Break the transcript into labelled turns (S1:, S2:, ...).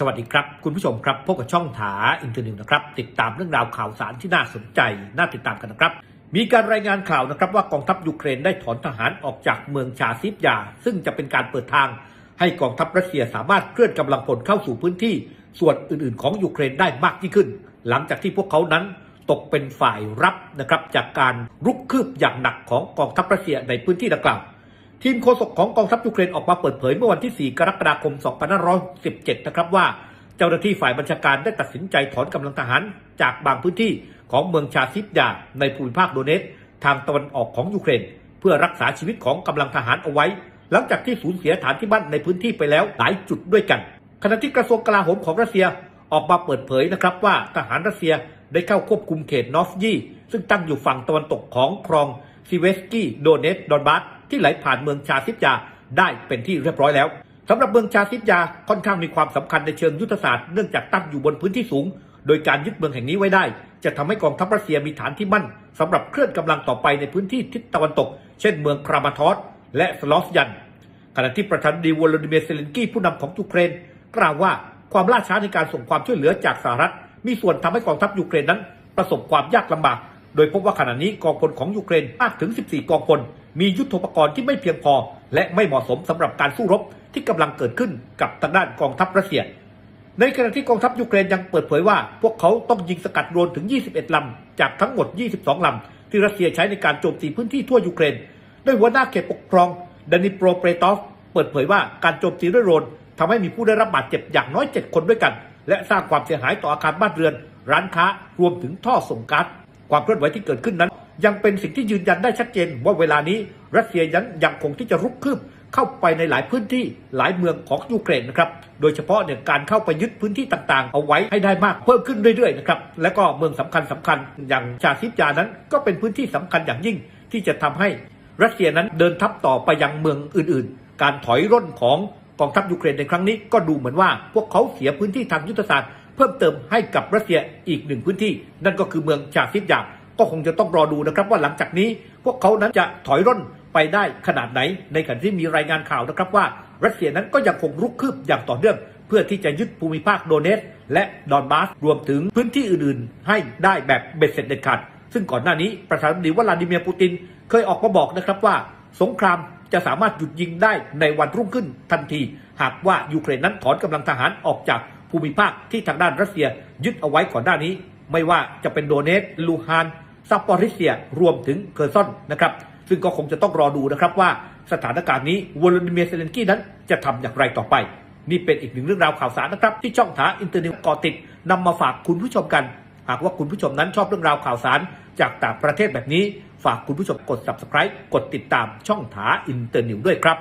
S1: สวัสดีครับ คุณผู้ชมครับพบกับช่องถาอินเทอร์นิวนะครับ ติดตามเรื่องราวข่าวสารที่น่าสนใจ น่าติดตามกันนะครับ มีการรายงานข่าวนะครับว่ากองทัพยูเครนได้ถอนทหารออกจากเมืองชาซิฟยา ซึ่งจะเป็นการเปิดทาง ให้กองทัพรัสเซียสามารถเคลื่อนกำลังพลเข้าสู่พื้นที่ ส่วนอื่นๆ ของยูเครนได้มากยิ่งขึ้น หลังจากที่พวกเขานั้นตกเป็นฝ่ายรับนะครับจากการรุกคืบอย่างหนักของกองทัพรัสเซียในพื้นที่ดังกล่าว ทีมโฆษกของกองทัพยูเครนออกมาเปิดเผยเมื่อวันที่ 4 กรกฎาคม 2517 นะครับว่าเจ้าหน้าที่ฝ่ายบัญชาการได้ตัดสินใจถอนกำลังทหาร จากบางพื้นที่ของเมืองชาซิฟยาในภูมิภาคโดเนตสทางตะวันออกของยูเครน เพื่อรักษาชีวิตของกำลังทหารเอาไว้ หลังจากที่สูญเสียฐานที่มั่นในพื้นที่ไปแล้วหลายจุดด้วยกัน ขณะที่กระทรวงกลาโหมของรัสเซียออกมาเปิดเผยนะครับว่าทหารรัสเซียได้เข้าควบคุมเขตนอฟยีซึ่งตั้งอยู่ฝั่งตะวันตกของคลองซิเวสกี้โดเนตดอนบาส ที่ไหลผ่านเมืองชาซิฟยาได้เป็นที่เรียบร้อยแล้วสำหรับเมืองชาซิฟยาค่อนข้างมีความสำคัญในเชิงยุทธศาสตร์เนื่องจากตั้งอยู่บนพื้นที่สูง โดยการยึดเมืองแห่งนี้ไว้ได้ จะทำให้กองทัพรัสเซียมีฐานที่มั่นสำหรับเคลื่อนกำลังต่อไปในพื้นที่ทิศตะวันตก เช่นเมืองครามาทอสและสลอฟยัน ขณะที่ประธานาธิบดีวลาดิเมียร์เซเลนกี้ผู้นำของยูเครน กล่าวว่าความล่าช้าในการส่งความช่วยเหลือจากสหรัฐ มีส่วนทำให้กองทัพยูเครนนั้น ประสบความยากลำบาก โดยพบว่าขณะนี้กองพลของยูเครนมากถึง 14 กองพล มียุทโธปกรณ์ที่ไม่เพียงพอ และไม่เหมาะสมสำหรับการสู้รบที่กำลังเกิดขึ้นกับทางด้านกองทัพรัสเซีย ในขณะที่กองทัพยูเครนยังเปิดเผยว่า พวกเขาต้องยิงสกัดโดรนถึง 21 ลำ จากทั้งหมด 22 ลำ ที่รัสเซียใช้ในการโจมตีพื้นที่ทั่วยูเครนโดยหัวหน้าเขตปกครองดานิโปรเปรตอฟเปิดเผยว่าการโจมตีด้วยโดรนทำให้มีผู้ได้รับบาดเจ็บอย่างน้อย 7 คนด้วยกัน และสร้างความเสียหายต่ออาคารบ้านเรือน ร้านค้ารวมถึงท่อส่งก๊าซความเคลื่อนไหวที่เกิดขึ้นนั้น ยังเป็นสิ่งที่ยืนยันได้ชัดเจนว่าเวลานี้รัสเซียยังยังคงที่จะรุกคืบเข้าไปในหลายพื้นที่หลายเมืองของยูเครนนะครับ โดยเฉพาะเนี่ยการเข้าไปยึดพื้นที่ต่างๆ เอาไว้ให้ได้มากเพิ่มขึ้นเรื่อยๆนะครับและก็เมืองสำคัญสำคัญอย่างชาซิฟยานั้นก็เป็นพื้นที่สำคัญอย่างยิ่ง ที่จะทำให้รัสเซียนั้นเดินทัพต่อไปยังเมืองอื่นๆ การถอยร่นของกองทัพยูเครนในครั้งนี้ก็ดูเหมือนว่าพวกเขาเสียพื้นที่ทางยุทธศาสตร์ เพิ่มเติมให้กับรัสเซียอีกหนึ่งพื้นที่ นั่นก็คือเมืองชาซิฟยา ก็คงจะต้องรอดูนะครับว่าหลังจากนี้พวกเขานั้นจะถอยร่นไปได้ขนาดไหน ในขณะที่มีรายงานข่าวนะครับว่า รัสเซียนั้นก็ยังคงรุกคืบอย่างต่อเนื่อง เพื่อที่จะยึดภูมิภาคโดเนตและดอนบาสรวมถึงพื้นที่อื่นๆ ให้ได้แบบเบ็ดเสร็จเด็ดขาดซึ่งก่อนหน้านี้ประธานาธิบดีวลาดิเมียร์ปูติน เคยออกมาบอกนะครับว่า สงครามจะสามารถหยุดยิงได้ในวันรุ่งขึ้นทันที หากว่ายูเครนนั้นถอนกำลังทหารออกจากภูมิภาคที่ทางด้านรัสเซียยึดเอาไว้ก่อนหน้านี้ ไม่ว่าจะเป็นโดเนตลูฮาน ซัปปอริเซียรวมถึงเคอร์ซอนนะครับซึ่งก็คงจะต้องรอดูนะครับว่าสถานการณ์นี้วลาดิเมียร์เซเลนกี้นั้นจะทำอย่างไรต่อไป นี่เป็นอีกหนึ่งเรื่องราวข่าวสารนะครับ ที่ช่องถาอินเตอร์เน็ตก่อติดนำมาฝากคุณผู้ชมกัน หากว่าคุณผู้ชมนั้นชอบเรื่องราวข่าวสาร จากต่างประเทศแบบนี้ ฝากคุณผู้ชมกด subscribe กดติดตามช่องถาอินเตอร์นิวด้วยครับ